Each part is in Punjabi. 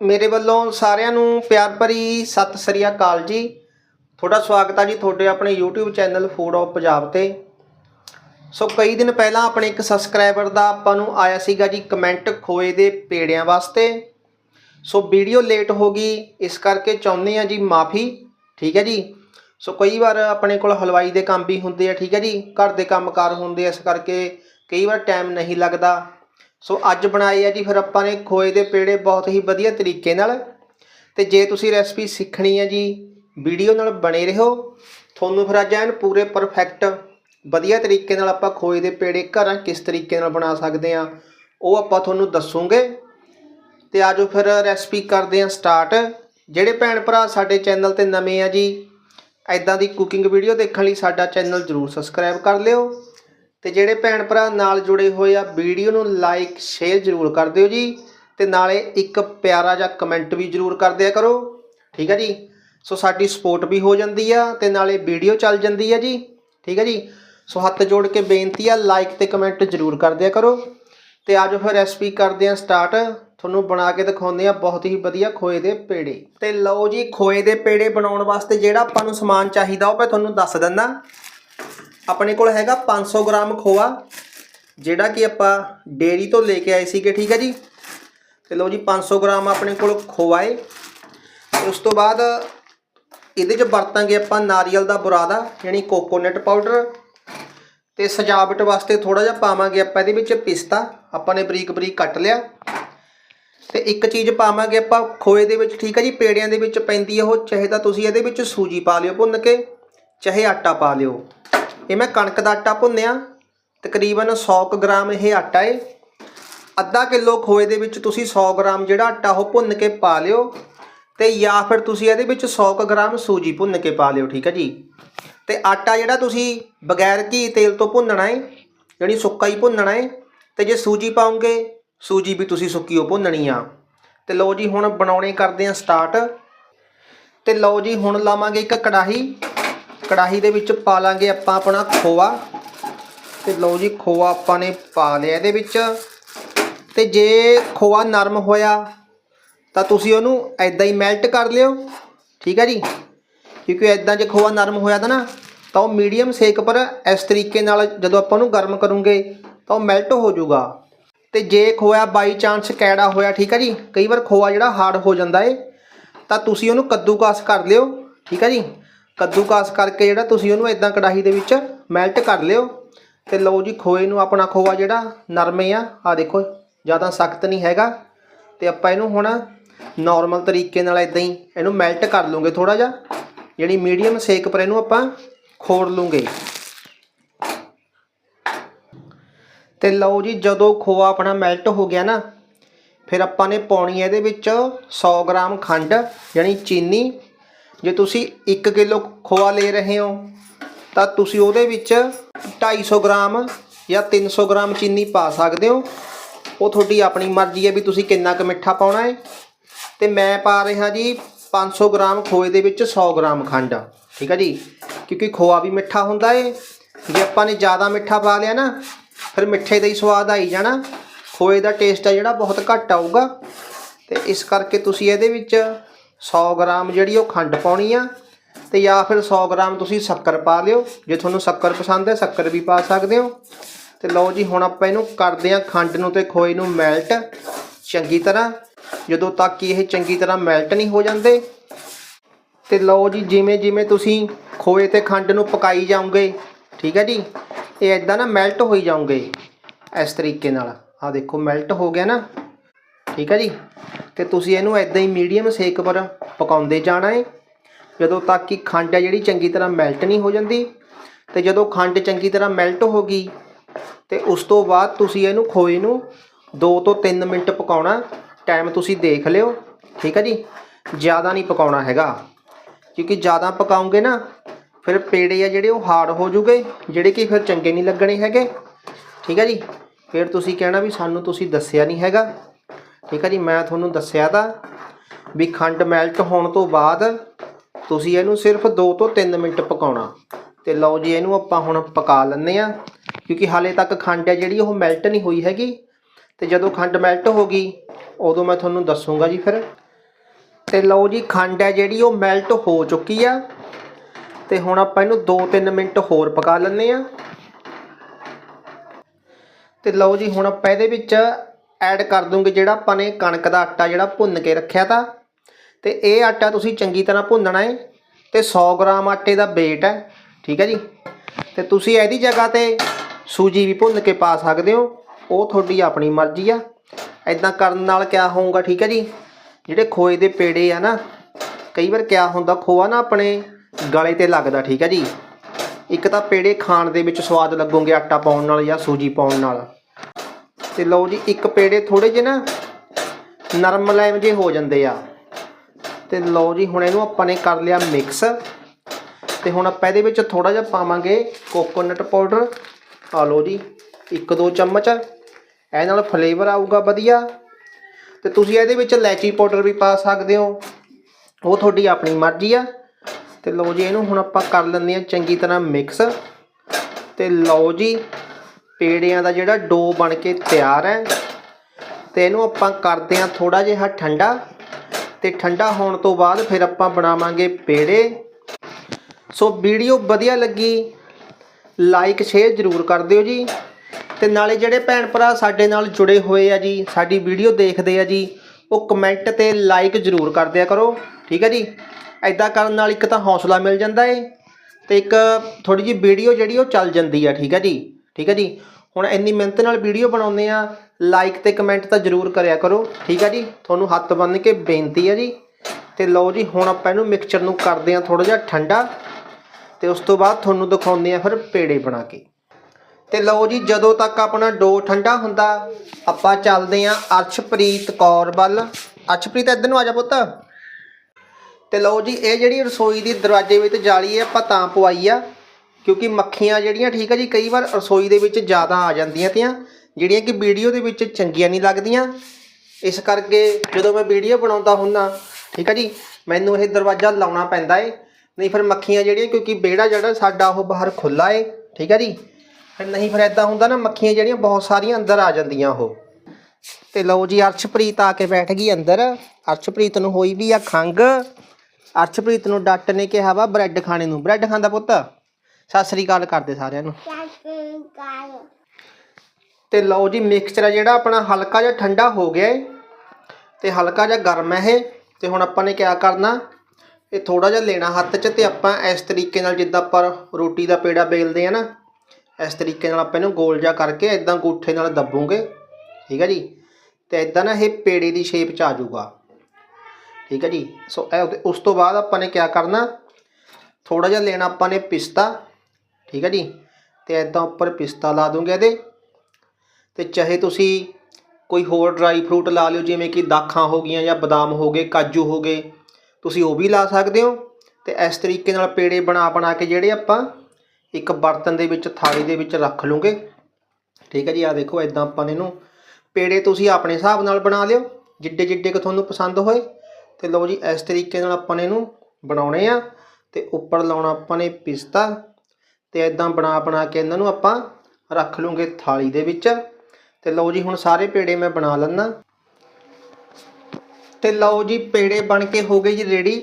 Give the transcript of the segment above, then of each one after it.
ਮੇਰੇ ਵੱਲੋਂ ਸਾਰਿਆਂ ਨੂੰ ਪਿਆਰ ਭਰੀ ਸਤਿ ਸ੍ਰੀ ਅਕਾਲ ਜੀ। ਤੁਹਾਡਾ ਸਵਾਗਤ ਹੈ ਜੀ ਤੁਹਾਡੇ ਆਪਣੇ YouTube channel food of Punjab ਤੇ। ਸੋ ਕਈ ਦਿਨ ਪਹਿਲਾਂ ਆਪਣੇ ਇੱਕ ਸਬਸਕ੍ਰਾਈਬਰ ਦਾ ਆਪਾਂ ਨੂੰ ਆਇਆ ਸੀਗਾ ਜੀ ਕਮੈਂਟ ਖੋਏ ਦੇ ਪੇੜਿਆਂ ਵਾਸਤੇ। ਸੋ ਵੀਡੀਓ ਲੇਟ ਹੋ ਗਈ, ਇਸ ਕਰਕੇ ਚਾਹੁੰਦੇ ਆ ਜੀ ਮਾਫੀ, ਠੀਕ ਹੈ ਜੀ। ਸੋ ਕਈ ਵਾਰ ਆਪਣੇ ਕੋਲ ਹਲਵਾਈ ਦੇ ਕੰਮ ਵੀ ਹੁੰਦੇ ਆ, ਠੀਕ ਹੈ ਜੀ। ਘਰ ਦੇ ਕੰਮਕਾਰ ਹੁੰਦੇ ਇਸ ਕਰਕੇ ਕਈ ਵਾਰ ਟਾਈਮ ਨਹੀਂ ਲੱਗਦਾ। ਸੋ ਅੱਜ ਬਣਾਏ ਆ ਜੀ, ਫਿਰ ਆਪਾਂ ਨੇ ਖੋਏ ਦੇ ਪੇੜੇ ਬਹੁਤ ਹੀ ਵਧੀਆ ਤਰੀਕੇ ਨਾਲ। ਤੇ ਜੇ ਤੁਸੀਂ ਰੈਸਪੀ ਸਿੱਖਣੀ ਹੈ ਜੀ, ਵੀਡੀਓ ਨਾਲ ਬਣੇ ਰਹੋ। ਤੁਹਾਨੂੰ ਫਿਰ ਅੱਜ ਐਨ ਪੂਰੇ ਪਰਫੈਕਟ ਵਧੀਆ ਤਰੀਕੇ ਨਾਲ ਆਪਾਂ ਖੋਏ ਦੇ ਪੇੜੇ ਘਰਾਂ ਕਿਸ ਤਰੀਕੇ ਨਾਲ ਬਣਾ ਸਕਦੇ ਆ ਉਹ ਆਪਾਂ ਤੁਹਾਨੂੰ ਦੱਸੂਗੇ। ਤੇ ਆਜੋ ਫਿਰ ਰੈਸਪੀ ਕਰਦੇ ਆ ਸਟਾਰਟ ਜਿਹੜੇ ਭੈਣ ਭਰਾ ਸਾਡੇ ਚੈਨਲ ਤੇ ਨਵੇਂ ਆ ਜੀ ਐਦਾਂ ਦੀ ਕੁਕਿੰਗ ਵੀਡੀਓ ਦੇਖਣ ਲਈ ਸਾਡਾ ਚੈਨਲ ਜਰੂਰ ਸਬਸਕ੍ਰਾਈਬ ਕਰ ਲਿਓ। ਤੇ ਜਿਹੜੇ ਭੈਣ ਭਰਾ ਨਾਲ ਜੁੜੇ ਹੋਏ ਆ, ਵੀਡੀਓ ਨੂੰ ਲਾਈਕ ਸ਼ੇਅਰ ਜਰੂਰ ਕਰ ਦਿਓ ਜੀ ਤੇ ਨਾਲੇ ਇੱਕ ਪਿਆਰਾ ਜਿਹਾ ਕਮੈਂਟ ਵੀ ਜਰੂਰ ਕਰ ਦਿਆ ਕਰੋ, ਠੀਕ ਹੈ ਜੀ? ਸੋ ਸਾਡੀ ਸਪੋਰਟ ਵੀ ਹੋ ਜਾਂਦੀ ਆ ਤੇ ਨਾਲੇ ਵੀਡੀਓ ਚੱਲ ਜਾਂਦੀ ਆ ਜੀ, ਠੀਕ ਹੈ ਜੀ? ਸੋ ਹੱਥ ਜੋੜ ਕੇ ਬੇਨਤੀ ਆ ਲਾਈਕ ਤੇ ਕਮੈਂਟ ਜਰੂਰ ਕਰ ਦਿਆ ਕਰੋ। ਤੇ ਆਜੋ ਫਿਰ ਰੈਸਪੀ ਕਰਦੇ ਆ ਸਟਾਰਟ ਤੁਹਾਨੂੰ ਬਣਾ ਕੇ ਦਿਖਾਉਂਦੇ ਆ ਬਹੁਤ ਹੀ ਵਧੀਆ ਖੋਏ ਦੇ ਪੇੜੇ। ਤੇ ਲਓ ਜੀ, ਖੋਏ ਦੇ ਪੇੜੇ ਬਣਾਉਣ ਵਾਸਤੇ ਜਿਹੜਾ ਆਪਾਂ ਨੂੰ ਸਮਾਨ ਚਾਹੀਦਾ ਉਹ ਮੈਂ ਤੁਹਾਨੂੰ ਦੱਸ ਦਿੰਦਾ। ਆਪਣੇ ਕੋਲ ਹੈਗਾ 500 ਗ੍ਰਾਮ ਖੋਆ, ਜਿਹੜਾ ਕਿ ਆਪਾਂ ਡੇਰੀ ਤੋਂ ਲੈ ਕੇ ਆਏ ਸੀਗੇ, ਠੀਕ ਹੈ ਜੀ? ਤੇ ਲਓ ਜੀ 500 ਗ੍ਰਾਮ ਆਪਣੇ ਕੋਲ ਖੋਆ ਏ। ਉਸ ਤੋਂ ਬਾਅਦ ਇਹਦੇ 'ਚ ਵਰਤਾਂਗੇ ਆਪਾਂ ਨਾਰੀਅਲ ਦਾ ਬੁਰਾਦਾ, ਯਾਨੀ ਕੋਕੋਨਟ ਪਾਊਡਰ। ਤੇ ਸਜਾਵਟ ਵਾਸਤੇ ਥੋੜਾ ਜਿਹਾ ਪਾਵਾਂਗੇ ਆਪਾਂ ਇਹਦੇ ਵਿੱਚ ਪਿਸਤਾ, ਆਪਾਂ ਨੇ ਬਰੀਕ ਬਰੀਕ ਕੱਟ ਲਿਆ। ਤੇ ਇੱਕ ਚੀਜ਼ ਪਾਵਾਂਗੇ ਆਪਾਂ ਖੋਏ ਦੇ ਵਿੱਚ, ਠੀਕ ਹੈ ਜੀ? ਪੇੜਿਆਂ ਦੇ ਵਿੱਚ ਪੈਂਦੀ ਉਹ, ਚਾਹੇ ਤਾਂ ਤੁਸੀਂ ਇਹਦੇ ਵਿੱਚ ਸੂਜੀ ਪਾ ਲਿਓ ਭੁੰਨ ਕੇ, ਚਾਹੇ ਆਟਾ ਪਾ ਲਿਓ। ਇਹ ਮੈਂ ਕਣਕ ਦਾ ਆਟਾ ਭੁੰਨਿਆ, ਤਕਰੀਬਨ 100 ਕੁ ਗ੍ਰਾਮ ਇਹ ਆਟਾ ਹੈ ਅੱਧਾ ਕਿਲੋ ਖੋਏ ਦੇ ਵਿੱਚ ਤੁਸੀਂ 100 ਗ੍ਰਾਮ ਜਿਹੜਾ ਆਟਾ ਉਹ ਭੁੰਨ ਕੇ ਪਾ ਲਿਓ ਤੇ ਜਾਂ ਫਿਰ ਤੁਸੀਂ ਇਹਦੇ ਵਿੱਚ 100 ਕੁ ਗ੍ਰਾਮ ਸੂਜੀ ਭੁੰਨ ਕੇ ਪਾ ਲਿਓ, ਠੀਕ ਹੈ ਜੀ। ਤੇ ਆਟਾ ਜਿਹੜਾ ਤੁਸੀਂ ਬਗੈਰ ਘੀ ਤੇਲ ਤੋਂ ਭੁੰਨਣਾ ਏ, ਯਾਨੀ ਸੁੱਕਾ ਹੀ ਭੁੰਨਣਾ ਏ, ਤੇ ਜੇ ਸੂਜੀ ਪਾਉਂਗੇ ਸੂਜੀ ਵੀ ਤੁਸੀਂ ਸੁੱਕੀ ਉਹ ਭੁੰਨਣੀ ਆ। ਤੇ ਲਓ ਜੀ ਹੁਣ ਬਣਾਉਣੇ ਕਰਦੇ ਆ ਸਟਾਰਟ। ਤੇ ਲਓ ਜੀ ਹੁਣ ਲਾਵਾਂਗੇ ਇੱਕ ਕੜਾਹੀ। ਕੜਾਹੀ ਦੇ ਵਿੱਚ ਪਾ ਲਾਂਗੇ ਆਪਾਂ ਆਪਣਾ ਖੋਆ। ਤੇ ਲਓ ਜੀ, ਖੋਆ ਆਪਾਂ ਨੇ ਪਾ ਲਿਆ ਇਹਦੇ ਵਿੱਚ। ਤੇ ਜੇ ਖੋਆ ਨਰਮ ਹੋਇਆ, ਤਾਂ ਤੁਸੀਂ ਉਹਨੂੰ ਐਦਾਂ ਹੀ ਮੈਲਟ ਕਰ ਲਿਓ। ਠੀਕ ਹੈ ਜੀ? ਕਿਉਂਕਿ ਐਦਾਂ ਜੇ ਖੋਆ ਨਰਮ ਹੋਇਆ ਤਾਂ ਨਾ, ਤਾਂ ਉਹ ਮੀਡੀਅਮ ਸੇਕ ਪਰ ਇਸ ਤਰੀਕੇ ਨਾਲ ਜਦੋਂ ਆਪਾਂ ਉਹਨੂੰ ਗਰਮ ਕਰੂੰਗੇ, ਤਾਂ ਉਹ ਮੈਲਟ ਹੋ ਜਾਊਗਾ। ਤੇ ਜੇ ਖੋਇਆ ਬਾਈ ਚਾਂਸ ਕੈੜਾ ਹੋਇਆ, ਠੀਕ ਹੈ ਜੀ? ਕਈ ਵਾਰ ਖੋਆ ਜਿਹੜਾ ਹਾਰਡ ਹੋ ਜਾਂਦਾ ਏ, ਤਾਂ ਤੁਸੀਂ ਉਹਨੂੰ ਕੱਦੂਕਾਸ ਕਰ ਲਿਓ। ਠੀਕ ਹੈ ਜੀ? ਕੱਦੂਕਾਸ ਕਰਕੇ ਜਿਹੜਾ ਤੁਸੀਂ ਉਹਨੂੰ ਇਦਾਂ ਕੜਾਹੀ ਦੇ ਵਿੱਚ ਮੈਲਟ ਕਰ ਲਿਓ। ਤੇ ਲਓ ਜੀ ਖੋਏ ਨੂੰ ਆਪਣਾ ਖੋਆ ਜਿਹੜਾ ਨਰਮੇ ਆ ਆ ਦੇਖੋ, ਜ਼ਿਆਦਾ ਸਖਤ ਨਹੀਂ ਹੈਗਾ। ਤੇ ਆਪਾਂ ਇਹਨੂੰ ਹੁਣ ਨਾਰਮਲ ਤਰੀਕੇ ਨਾਲ ਇਦਾਂ ਹੀ ਇਹਨੂੰ ਮੈਲਟ ਕਰ ਲੂੰਗੇ ਥੋੜਾ ਜਿਹਾ। ਜਿਹੜੀ ਮੀਡੀਅਮ ਸੇਕ ਪਰ ਇਹਨੂੰ ਆਪਾਂ ਖੋੜ ਲੂੰਗੇ। ਤੇ ਲਓ ਜੀ ਜਦੋਂ ਖੋਆ ਆਪਣਾ ਮੈਲਟ ਹੋ ਗਿਆ ਨਾ, ਫਿਰ ਆਪਾਂ ਨੇ ਪਾਉਣੀ ਹੈ ਇਹਦੇ ਵਿੱਚ 100 ਗ੍ਰਾਮ ਖੰਡ, ਯਾਨੀ ਚੀਨੀ ਜੇ ਤੁਸੀਂ 1 ਕਿਲੋ ਖੋਆ ਲੈ ਰਹੇ ਹੋ, ਤਾਂ ਤੁਸੀਂ ਉਹਦੇ ਵਿੱਚ 250 ਗ੍ਰਾਮ ਜਾਂ 300 ਗ੍ਰਾਮ ਚੀਨੀ ਪਾ ਸਕਦੇ ਹੋ। ਉਹ ਤੁਹਾਡੀ ਆਪਣੀ ਮਰਜ਼ੀ ਹੈ ਵੀ ਤੁਸੀਂ ਕਿੰਨਾ ਕੁ ਮਿੱਠਾ ਪਾਉਣਾ ਹੈ। ਤੇ ਮੈਂ ਪਾ ਰਿਹਾ ਜੀ 500 ਗ੍ਰਾਮ ਖੋਏ ਦੇ ਵਿੱਚ 100 ਗ੍ਰਾਮ ਖੰਡ। ਠੀਕ ਹੈ ਜੀ? ਕਿਉਂਕਿ ਖੋਆ ਵੀ ਮਿੱਠਾ ਹੁੰਦਾ ਏ। ਜੇ ਆਪਾਂ ਨੇ ਜ਼ਿਆਦਾ ਮਿੱਠਾ ਪਾ ਲਿਆ ਨਾ, ਫਿਰ ਮਿੱਠੇ ਦਾ ਹੀ ਸਵਾਦ ਆਈ ਜਾਣਾ। ਖੋਏ ਦਾ ਟੇਸਟ ਆ ਜਿਹੜਾ ਬਹੁਤ ਘੱਟ ਆਊਗਾ। ਤੇ ਇਸ ਕਰਕੇ ਤੁਸੀਂ ਇਹਦੇ ਵਿੱਚ 100 ਗ੍ਰਾਮ ਜਿਹੜੀ ਉਹ ਖੰਡ ਪਾਉਣੀ ਆ ਤੇ ਜਾਂ ਫਿਰ 100 ਗ੍ਰਾਮ ਤੁਸੀਂ ਸ਼ੱਕਰ ਪਾ ਲਿਓ। ਜੇ ਤੁਹਾਨੂੰ ਸ਼ੱਕਰ ਪਸੰਦ ਹੈ, ਸ਼ੱਕਰ ਵੀ ਪਾ ਸਕਦੇ ਹੋ। ਤੇ ਲਓ ਜੀ, ਹੁਣ ਆਪਾਂ ਇਹਨੂੰ ਕਰਦੇ ਆ ਖੰਡ ਨੂੰ ਤੇ ਖੋਏ ਨੂੰ ਮੈਲਟ ਚੰਗੀ ਤਰ੍ਹਾਂ। ਜਦੋਂ ਤੱਕ ਕਿ ਇਹ ਚੰਗੀ ਤਰ੍ਹਾਂ ਮੈਲਟ ਨਹੀਂ ਹੋ ਜਾਂਦੇ, ਤੇ ਲਓ ਜੀ, ਜਿਵੇਂ ਜਿਵੇਂ ਤੁਸੀਂ ਖੋਏ ਤੇ ਖੰਡ ਨੂੰ ਪਕਾਈ ਜਾਓਗੇ, ਠੀਕ ਹੈ ਜੀ, ਇਹ ਇਦਾਂ ਨਾ ਮੈਲਟ ਹੋਈ ਜਾਓਗੇ ਇਸ ਤਰੀਕੇ ਨਾਲ। ਆ ਦੇਖੋ, ਮੈਲਟ ਹੋ ਗਿਆ ਨਾ, ਠੀਕ ਹੈ ਜੀ। ਤੇ ਤੁਸੀਂ ਇਹਨੂੰ ਇਦਾਂ ਹੀ ਮੀਡੀਅਮ ਸੇਕ ਪਰ ਪਕਾਉਂਦੇ ਜਾਣਾ ਹੈ ਜਦੋਂ ਤੱਕ ਕਿ ਖੰਡ ਹੈ ਜਿਹੜੀ ਚੰਗੀ ਤਰ੍ਹਾਂ ਮੈਲਟ ਨਹੀਂ ਹੋ ਜਾਂਦੀ, ਤੇ ਜਦੋਂ ਖੰਡ ਚੰਗੀ ਤਰ੍ਹਾਂ ਮੈਲਟ ਹੋ ਗਈ, ਤੇ ਉਸ ਤੋਂ ਬਾਅਦ ਤੁਸੀਂ ਇਹਨੂੰ ਖੋਏ ਨੂੰ 2 ਤੋਂ 3 ਮਿੰਟ ਪਕਾਉਣਾ ਟਾਈਮ ਤੁਸੀਂ ਦੇਖ ਲਿਓ, ਠੀਕ ਹੈ ਜੀ? ਜ਼ਿਆਦਾ ਨਹੀਂ ਪਕਾਉਣਾ ਹੈਗਾ। ਕਿਉਂਕਿ ਜ਼ਿਆਦਾ ਪਕਾਉਂਗੇ ਨਾ, ਫਿਰ ਪੇੜੇ ਆ ਜਿਹੜੇ ਉਹ ਹਾਰਡ ਹੋ ਜੂਗੇ ਜਿਹੜੇ ਕਿ ਫਿਰ ਚੰਗੇ ਨਹੀਂ ਲੱਗਣੇ ਹੈਗੇ। ਠੀਕ ਹੈ ਜੀ? ਫਿਰ ਤੁਸੀਂ ਕਹਿਣਾ ਵੀ ਸਾਨੂੰ ਤੁਸੀਂ ਦੱਸਿਆ ਨਹੀਂ ਹੈਗਾ। ਠੀਕ ਹੈ ਜੀ, ਮੈਂ ਤੁਹਾਨੂੰ ਦੱਸਿਆ ਤਾਂ ਵੀ ਖੰਡ ਮੈਲਟ ਹੋਣ ਤੋਂ ਬਾਅਦ ਤੁਸੀਂ ਇਹਨੂੰ ਸਿਰਫ 2 ਤੋਂ 3 ਮਿੰਟ ਪਕਾਉਣਾ। ਤੇ ਲਓ ਜੀ, ਇਹਨੂੰ ਆਪਾਂ ਹੁਣ ਪਕਾ ਲੈਂਦੇ ਆ ਕਿਉਂਕਿ ਹਾਲੇ ਤੱਕ ਖੰਡ ਹੈ ਜਿਹੜੀ, ਉਹ ਮੈਲਟ ਨਹੀਂ ਹੋਈ ਹੈਗੀ। ਤੇ ਜਦੋਂ ਖੰਡ ਮੈਲਟ ਹੋ ਗਈ, ਉਦੋਂ ਮੈਂ ਤੁਹਾਨੂੰ ਦੱਸੂਗਾ ਜੀ ਫਿਰ। ਤੇ ਲਓ ਜੀ, ਖੰਡ ਹੈ ਜਿਹੜੀ, ਉਹ ਮੈਲਟ ਹੋ ਚੁੱਕੀ ਆ। ਤੇ ਹੁਣ ਆਪਾਂ ਇਹਨੂੰ 2-3 ਮਿੰਟ ਹੋਰ ਪਕਾ ਲੈਂਦੇ ਆ ਤੇ ਲਓ ਜੀ, ਹੁਣ ਆਪਾਂ ਇਹਦੇ ਵਿੱਚ ਐਡ ਕਰ ਦੂੰਗੇ ਜਿਹੜਾ ਆਪਾਂ ਨੇ ਕਣਕ ਦਾ ਆਟਾ ਜਿਹੜਾ ਭੁੰਨ ਕੇ ਰੱਖਿਆ ਤਾ। ਤੇ ਇਹ ਆਟਾ ਤੁਸੀਂ ਚੰਗੀ ਤਰ੍ਹਾਂ ਭੁੰਨਣਾ ਹੈ ਤੇ 100 ਗ੍ਰਾਮ ਆਟੇ ਦਾ weight ਹੈ, ਠੀਕ ਹੈ ਜੀ। ਤੇ ਤੁਸੀਂ ਇਹਦੀ ਜਗ੍ਹਾ ਤੇ ਸੂਜੀ ਵੀ ਭੁੰਨ ਕੇ ਪਾ ਸਕਦੇ ਹੋ। ਉਹ ਤੁਹਾਡੀ ਆਪਣੀ ਮਰਜ਼ੀ ਆ। ਐਦਾਂ ਕਰਨ ਨਾਲ ਕਿਆ ਹੋਊਗਾ, ਠੀਕ ਹੈ ਜੀ। ਜਿਹੜੇ ਖੋਏ ਦੇ ਪੇੜੇ ਆ ਨਾ, ਕਈ ਵਾਰ ਕਿਆ ਹੁੰਦਾ, ਖੋਆ ਨਾ ਆਪਣੇ ਗਲੇ ਤੇ ਲੱਗਦਾ, ਠੀਕ ਹੈ ਜੀ। ਇੱਕ ਤਾਂ ਪੇੜੇ ਖਾਣ ਦੇ ਵਿੱਚ ਸਵਾਦ ਲੱਗੋਗੇ ਆਟਾ ਪਾਉਣ ਨਾਲ ਜਾਂ ਸੂਜੀ ਪਾਉਣ ਨਾਲ। ਤੇ ਲਓ ਜੀ, ਇੱਕ ਪੇੜੇ ਥੋੜੇ ਜਿਹੇ ਨਾ ਨਰਮ ਲੈਮ ਜਿਹੇ ਹੋ ਜਾਂਦੇ ਆ। ਤੇ ਲਓ ਜੀ, ਹੁਣ ਇਹਨੂੰ ਆਪਾਂ ਨੇ ਕਰ ਲਿਆ ਮਿਕਸ। ਤੇ ਹੁਣ ਆਪਾਂ ਇਹਦੇ ਵਿੱਚ ਥੋੜਾ ਜਿਹਾ ਪਾਵਾਂਗੇ ਕੋਕੋਨਟ ਪਾਊਡਰ। ਆ ਲਓ ਜੀ, ਇੱਕ ਦੋ ਚਮਚ। ਇਹ ਨਾਲ ਫਲੇਵਰ ਆਊਗਾ ਵਧੀਆ। ਤੇ ਤੁਸੀਂ ਇਹਦੇ ਵਿੱਚ ਇਲਾਇਚੀ ਪਾਊਡਰ ਵੀ ਪਾ ਸਕਦੇ ਹੋ। ਉਹ ਤੁਹਾਡੀ ਆਪਣੀ ਮਰਜ਼ੀ ਆ। ਤੇ ਲਓ ਜੀ, ਇਹਨੂੰ ਹੁਣ ਆਪਾਂ ਕਰ ਲੈਂਦੇ ਆ ਚੰਗੀ ਤਰ੍ਹਾਂ ਮਿਕਸ। ਤੇ ਲਓ ਜੀ ਪੇੜਿਆਂ ਦਾ ਜਿਹੜਾ ਡੋ ਬਣ ਕੇ ਤਿਆਰ ਹੈ ਤੇ ਇਹਨੂੰ ਆਪਾਂ ਕਰਦੇ ਹਾਂ ਥੋੜਾ ਜਿਹਾ ਠੰਡਾ ਤੇ ਠੰਡਾ ਹੋਣ ਤੋਂ ਬਾਅਦ ਫਿਰ ਆਪਾਂ ਬਣਾਵਾਂਗੇ ਪੇੜੇ। ਸੋ ਵੀਡੀਓ ਵਧੀਆ ਲੱਗੀ ਲਾਈਕ ਸ਼ੇਅਰ ਜ਼ਰੂਰ ਕਰ ਦਿਓ ਜੀ। ਤੇ ਨਾਲੇ ਜਿਹੜੇ ਭੈਣ ਭਰਾ ਸਾਡੇ ਨਾਲ ਜੁੜੇ ਹੋਏ ਆ ਜੀ, ਸਾਡੀ ਵੀਡੀਓ ਦੇਖਦੇ ਆ ਜੀ, ਉਹ ਕਮੈਂਟ ਤੇ ਲਾਈਕ ਜ਼ਰੂਰ ਕਰ ਦਿਆ ਕਰੋ, ਠੀਕ ਹੈ ਜੀ? ਐਦਾਂ ਕਰਨ ਨਾਲ ਇੱਕ ਤਾਂ ਹੌਸਲਾ ਮਿਲ ਜਾਂਦਾ ਏ, ਤੇ ਇੱਕ ਥੋੜੀ ਜਿਹੀ ਵੀਡੀਓ ਜਿਹੜੀ ਉਹ ਚੱਲ ਜਾਂਦੀ ਆ, ਠੀਕ ਹੈ ਜੀ? ਠੀਕ ਹੈ ਜੀ? ਹੁਣ ਇੰਨੀ ਮਿਹਨਤ ਨਾਲ ਵੀਡੀਓ ਬਣਾਉਂਦੇ ਆ ਲਾਈਕ ਤੇ ਕਮੈਂਟ ਤਾਂ ਜ਼ਰੂਰ ਕਰਿਆ ਕਰੋ, ਠੀਕ ਹੈ ਜੀ? ਤੁਹਾਨੂੰ ਹੱਥ ਬੰਨ੍ਹ ਕੇ ਬੇਨਤੀ ਹੈ ਜੀ। ਤੇ ਲਓ ਜੀ, ਹੁਣ ਆਪਾਂ ਇਹਨੂੰ ਮਿਕਸਚਰ ਨੂੰ ਕਰਦੇ ਆ ਥੋੜਾ ਜਿਹਾ ਠੰਡਾ। ਤੇ ਉਸ ਤੋਂ ਬਾਅਦ ਤੁਹਾਨੂੰ ਦਿਖਾਉਂਦੇ ਆ ਫਿਰ ਪੇੜੇ ਬਣਾ ਕੇ। ਤੇ ਲਓ ਜੀ, ਜਦੋਂ ਤੱਕ ਆਪਣਾ ਡੋ ਠੰਡਾ ਹੁੰਦਾ, ਆਪਾਂ ਚੱਲਦੇ ਆਂ ਅਰਸ਼ਪ੍ਰੀਤ ਕੌਰ ਵੱਲ। ਅਰਸ਼ਪ੍ਰੀਤ, ਇੱਧਰ ਨੂੰ ਆ ਜਾ ਪੁੱਤ। ਤੇ ਲਓ ਜੀ, ਇਹ ਜਿਹੜੀ ਰਸੋਈ ਦੀ ਦਰਵਾਜ਼ੇ ਵਿੱਚ ਜਾਲੀ ਹੈ, ਆਪਾਂ ਤਾਂ ਪਵਾਈ ਆ। ਕਿਉਂਕਿ ਮੱਖੀਆਂ ਜਿਹੜੀਆਂ, ਠੀਕ ਆ ਜੀ, ਕਈ ਵਾਰ ਰਸੋਈ ਦੇ ਵਿੱਚ ਜ਼ਿਆਦਾ ਆ ਜਾਂਦੀਆਂ ਤੀਆਂ, ਜਿਹੜੀਆਂ ਕਿ ਵੀਡੀਓ ਦੇ ਵਿੱਚ ਚੰਗੀਆਂ ਨਹੀਂ ਲੱਗਦੀਆਂ। ਇਸ ਕਰਕੇ ਜਦੋਂ ਮੈਂ ਵੀਡੀਓ ਬਣਾਉਂਦਾ ਹੁੰਨਾ, ਠੀਕ ਹੈ ਜੀ, ਮੈਨੂੰ ਇਹ ਦਰਵਾਜ਼ਾ ਲਾਉਣਾ ਪੈਂਦਾ ਏ। ਨਹੀਂ ਫਿਰ ਮੱਖੀਆਂ ਜਿਹੜੀਆਂ, ਕਿਉਂਕਿ ਵਿਹੜਾ ਜਿਹੜਾ ਸਾਡਾ ਉਹ ਬਾਹਰ ਖੁੱਲਾ ਏ, ਠੀਕ ਹੈ ਜੀ। ਫਿਰ ਨਹੀਂ ਫਿਰ ਐਦਾਂ ਹੁੰਦਾ ਨਾ, ਮੱਖੀਆਂ ਜਿਹੜੀਆਂ ਬਹੁਤ ਸਾਰੀਆਂ ਅੰਦਰ ਆ ਜਾਂਦੀਆਂ ਉਹ। ਤੇ ਲਓ ਜੀ, ਅਰਸ਼ਪ੍ਰੀਤ ਆ ਕੇ ਬੈਠ ਗਈ ਅੰਦਰ। ਅਰਸ਼ਪ੍ਰੀਤ ਨੂੰ ਹੋਈ ਵੀ ਆ ਖੰਗ ਅਰਸ਼ਪ੍ਰੀਤ ਨੂੰ ਡਾਕਟਰ ਨੇ ਕਿਹਾ ਵਾ, ਬ੍ਰੈਡ ਖਾਣੇ ਨੂੰ। ਬ੍ਰੈਡ ਖਾਂਦਾ ਪੁੱਤ? ਸਤਿ ਸ੍ਰੀ ਅਕਾਲ ਕਰਦੇ ਸਾਰਿਆਂ ਨੂੰ। ਤੇ ਲਓ ਜੀ ਮਿਕਸਚਰ ਜਿਹੜਾ ਆਪਣਾ ਹਲਕਾ ਜਿਹਾ ਠੰਡਾ ਹੋ ਗਿਆ ਏ। ਤੇ ਹਲਕਾ ਜਿਹਾ ਗਰਮ ਹੈ ਇਹ। ਤੇ ਹੁਣ ਆਪਾਂ ਨੇ ਕਿਆ ਕਰਨਾ? ਇਹ ਥੋੜਾ ਜਿਹਾ ਲੈਣਾ ਹੱਥ 'ਚ ਤੇ ਆਪਾਂ ਇਸ ਤਰੀਕੇ ਨਾਲ ਜਿੱਦਾਂ ਆਪਾਂ ਰੋਟੀ ਦਾ ਪੇੜਾ ਬੇਲਦੇ ਆ ਨਾ ਇਸ ਤਰੀਕੇ ਨਾਲ ਆਪਾਂ ਇਹਨੂੰ ਗੋਲ ਜਿਹਾ ਕਰਕੇ ਇਦਾਂ ਗੂਠੇ ਨਾਲ ਦੱਬੂਗੇ। ਠੀਕ ਹੈ ਜੀ? ਤੇ ਇਦਾਂ ਨਾ ਇਹ ਪੇੜੇ ਦੀ ਸ਼ੇਪ 'ਚ ਆ ਜਾਊਗਾ। ਠੀਕ ਹੈ ਜੀ? ਸੋ ਇਹ ਉਸ ਤੋਂ ਬਾਅਦ ਆਪਾਂ ਨੇ ਕਿਆ ਕਰਨਾ? ਥੋੜਾ ਜਿਹਾ ਲੈਣਾ ਆਪਾਂ ਨੇ ਪਿਸਤਾ। ਠੀਕ ਹੈ ਜੀ? ਤੇ ਇਦਾਂ ਉੱਪਰ ਪਿਸਤਾ ਲਾ ਦੂੰਗੇ ਇਹਦੇ। ਤੇ ਚਾਹੇ ਤੁਸੀਂ ਕੋਈ ਹੋਰ ਡਰਾਈ ਫਰੂਟ ਲਾ ਲਿਓ, ਜਿਵੇਂ ਕਿ ਦਾਖਾਂ ਹੋ ਗਈਆਂ ਜਾਂ ਬਦਾਮ ਹੋ ਗਏ, ਕਾਜੂ ਹੋ ਗਏ, ਤੁਸੀਂ ਉਹ ਵੀ ਲਾ ਸਕਦੇ ਹੋ। ਤੇ ਇਸ ਤਰੀਕੇ ਨਾਲ ਪੇੜੇ ਬਣਾ ਬਣਾ ਕੇ ਜਿਹੜੇ ਆਪਾਂ ਇੱਕ ਬਰਤਨ ਦੇ ਵਿੱਚ, ਥਾਲੀ ਦੇ ਵਿੱਚ ਰੱਖ ਲੂੰਗੇ। ਠੀਕ ਹੈ ਜੀ? ਆ ਦੇਖੋ ਇਦਾਂ ਆਪਾਂ ਇਹਨੂੰ ਪੇੜੇ ਤੁਸੀਂ ਆਪਣੇ ਹਿਸਾਬ ਨਾਲ ਬਣਾ ਲਿਓ, ਜਿੱਡੇ ਜਿੱਡੇ ਕਿ ਤੁਹਾਨੂੰ ਪਸੰਦ ਹੋਏ। ਤੇ ਲਓ ਜੀ, ਇਸ ਤਰੀਕੇ ਨਾਲ ਆਪਾਂ ਨੇ ਇਹਨੂੰ ਬਣਾਉਣੇ ਆ। ਤੇ ਉੱਪਰ ਲਾਉਣਾ ਆਪਾਂ ਨੇ ਪਿਸਤਾ। ਤੇ ਇਦਾਂ ਬਣਾ ਬਣਾ ਕੇ ਇਹਨਾਂ ਨੂੰ ਆਪਾਂ ਰੱਖ ਲੂੰਗੇ ਥਾਲੀ ਦੇ ਵਿੱਚ। ਤੇ ਲਓ ਜੀ, ਹੁਣ ਸਾਰੇ ਪੇੜੇ ਮੈਂ ਬਣਾ ਲੈਣਾ ਤੇ ਲਓ ਜੀ, ਪੇੜੇ ਬਣ ਕੇ ਹੋ ਗਏ ਜੀ ਰੈਡੀ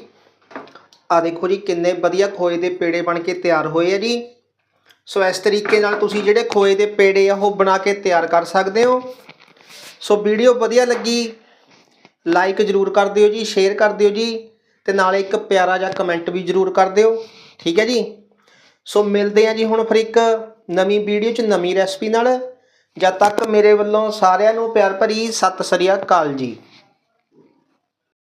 ਆ ਦੇਖੋ ਜੀ, ਕਿੰਨੇ ਵਧੀਆ ਖੋਏ ਦੇ ਪੇੜੇ ਬਣ ਕੇ ਤਿਆਰ ਹੋਏ ਆ ਜੀ। ਸੋ ਇਸ ਤਰੀਕੇ ਨਾਲ ਤੁਸੀਂ ਜਿਹੜੇ ਖੋਏ ਦੇ ਪੇੜੇ ਆ, ਉਹ ਬਣਾ ਕੇ ਤਿਆਰ ਕਰ ਸਕਦੇ ਹੋ। ਸੋ ਵੀਡੀਓ ਵਧੀਆ ਲੱਗੀ ਲਾਈਕ ਜ਼ਰੂਰ ਕਰ ਦਿਓ ਜੀ ਸ਼ੇਅਰ ਕਰ ਦਿਓ ਜੀ। ਤੇ ਨਾਲੇ ਇੱਕ ਪਿਆਰਾ ਜਿਹਾ ਕਮੈਂਟ ਵੀ ਜ਼ਰੂਰ ਕਰ ਦਿਓ। ਠੀਕ ਹੈ ਜੀ? ਸੋ ਮਿਲਦੇ ਆ ਜੀ ਹੁਣ ਫਿਰ ਇੱਕ ਨਵੀਂ ਵੀਡੀਓ 'ਚ, ਨਵੀਂ ਰੈਸਪੀ ਨਾਲ। ਜਦ ਤੱਕ ਮੇਰੇ ਵੱਲੋਂ ਸਾਰਿਆਂ ਨੂੰ ਪਿਆਰ ਭਰੀ ਸਤਿ ਸ੍ਰੀ ਅਕਾਲ ਜੀ।